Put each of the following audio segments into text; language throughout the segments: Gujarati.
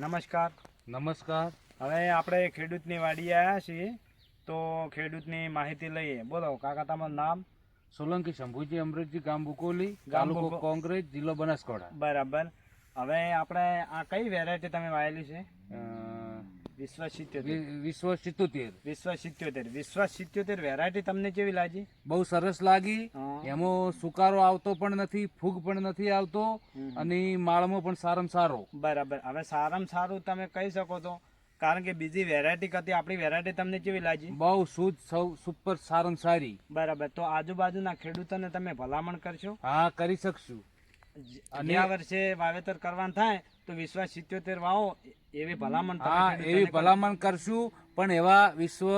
નમસ્કાર. નમસ્કાર. હવે આપણે ખેડૂતની વાડી આવ્યા છીએ તો ખેડૂતની માહિતી લઈએ. બોલો કાકા તમારું નામ? સોલંકી શંભુજી અમૃતજી ગામ બુકોલી ગામ તાલુકો કોંગ્રેસ જિલ્લો બનાસકાંઠા. બરાબર. હવે આપણે આ કઈ વેરાયટી તમે વાયેલી છે? વિશ્વ સિત્યોતેર વિશ્વ સિત્યોતેર વિશ્વ સિત્યોતેર વિશ્વ સિત્યોતેર વેરાયટી તમને કેવી લાગી? બહુ સરસ લાગી. એમાં સુકારો આવતો પણ નથી ફૂગ પણ નથી આવતો અને માળમાં પણ સારામાં સારો. બરાબર. હવે સારામાં સારું તમે કહી શકો છો કારણ કે બીજી વેરાયટી કરતી આપણી વેરાયટી તમને કેવી લાગી? બહુ શુદ્ધ સૌ સુપર સારામાં સારી. બરાબર. તો આજુબાજુના ખેડૂતોને તમે ભલામણ કરશો? હા કરી શકશું. અને- આ વર્ષે વાવેતર કરવાનું થાય તો વિશ્વાસ સિત્યોતેર વાવો એવી ભલામણ હા એવી ભલામણ કરશું પણ એવા વિશ્વ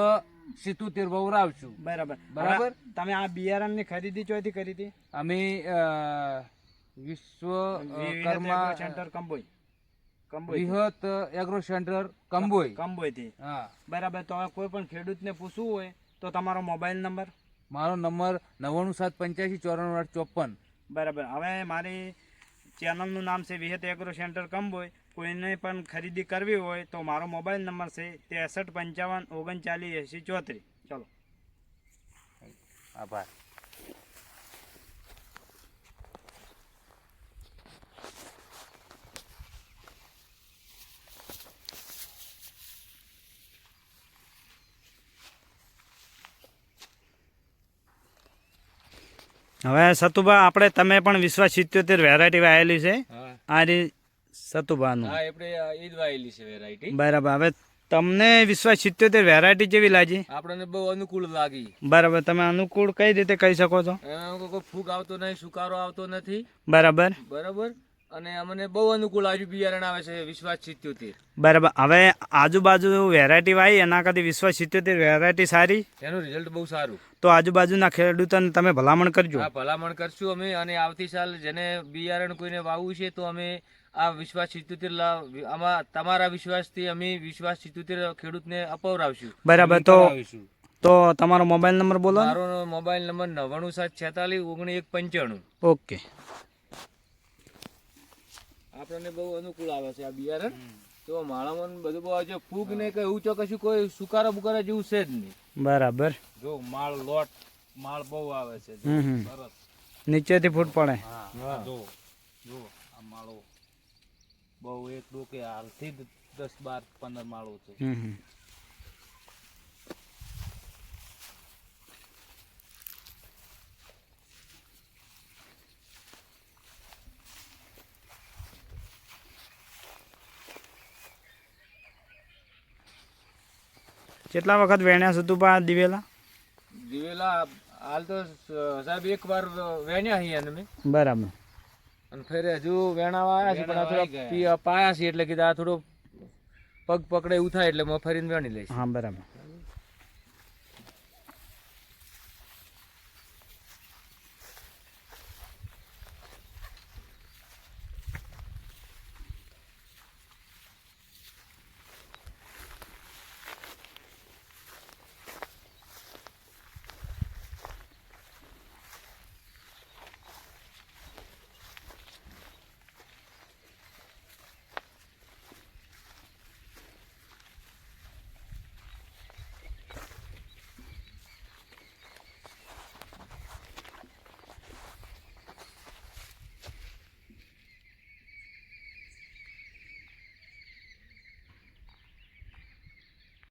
સિત્યોતેર વાવ રાવશું બરાબર. બરાબર. તમે આ બિયારણની ખરીદી ચોથી કરી હતી? અમે Vishwa Karma centre Kamboi. Vihat agro centre Kamboi. Kamboi થી હા. બરાબર તો હવે કોઈ પણ ખેડૂતને પૂછવું હોય તો તમારો મોબાઈલ નંબર? મારો નંબર નવ્વાણું સાત પંચ્યાસી ચોરાણું આઠ ચોપન. બરાબર હવે મારી ચેનલનું નામ છે વિહત એગ્રો સેન્ટર કંબોઈ કોઈને પણ ખરીદી કરવી હોય તો મારો મોબાઈલ નંબર છે ત્રેસઠ પંચાવન ઓગણચાલીસ એંસી ચોત્રીસ. ચલો. આભાર. હવે સતુભા આપણે તમે પણ વિશ્વાસ સિત્યોતેર વેરાયટી વાયેલી છે. આ રી સતુભાનું બરાબર હવે તમને વિશ્વાસ સિત્યોતેર વેરાયટી જેવી લાગી? આપણને બહુ અનુકૂળ લાગી. બરાબર તમે અનુકૂળ કઈ રીતે કહી શકો છો? ફૂગ આવતો નહીં સુકારો આવતો નથી. બરાબર. બરાબર? અને અમને બહુ અનુકૂળ આવ્યું બિયારણ આવે છે વિશ્વાસ સિત્યોતેર. બરાબર. હવે આજુબાજુ વેરાયટી વાવી એના કરતી વિશ્વાસ સિત્યોતેર? વેરાયટી સારી? એનું રિઝલ્ટ બહુ સારું. તો આજુબાજુના ખેડૂતોને તમે ભલામણ કરજો. આ ભલામણ કરશું અમે અને આવતી સાલ જેને બિયારણ કોઈને વાવવું છે તો અમે આ વિશ્વાસ સિત્યોતેર આમાં તમારા વિશ્વાસથી અમે વિશ્વાસ સિત્યોતેર ખેડૂતને અપવરાવશું. બરાબર તો તો તમારો મોબાઈલ નંબર બોલો મારો મોબાઈલ નંબર નવ્વાણું સાત છેતાલીસ ઓગણી એક પંચાણું. ઓકે. આપણને બહુ અનુકૂળ આવે છે આ બિયારણ. તો માળામાં બધું બહુ આજે ફૂગ ને કઈ તો કશું કોઈ સુકારો બુકારા જેવું છે જ નહીં. બરાબર. જો માળ લોટ માળ બહુ આવે છે સરસ. નીચેથી ફૂટ પડે. હા જો જો આ માળો બહુ એક ડોકે હાલથી જ દસ બાર પંદર માળો છે. કેટલા વખત વેણ્યા સુતુભા દિવેલા? દિવેલા હાલ તો સાહેબ એક વાર વેણ્યા છીએ અમે બરાબર. અને ફેરે હજુ વેણાવા આવ્યા છે પણ આ થોડા પાયા છે એટલે કીધું આ થોડો પગ પકડે એવું થાય એટલે હું ફરીને વેણી લઈશ. હા બરાબર.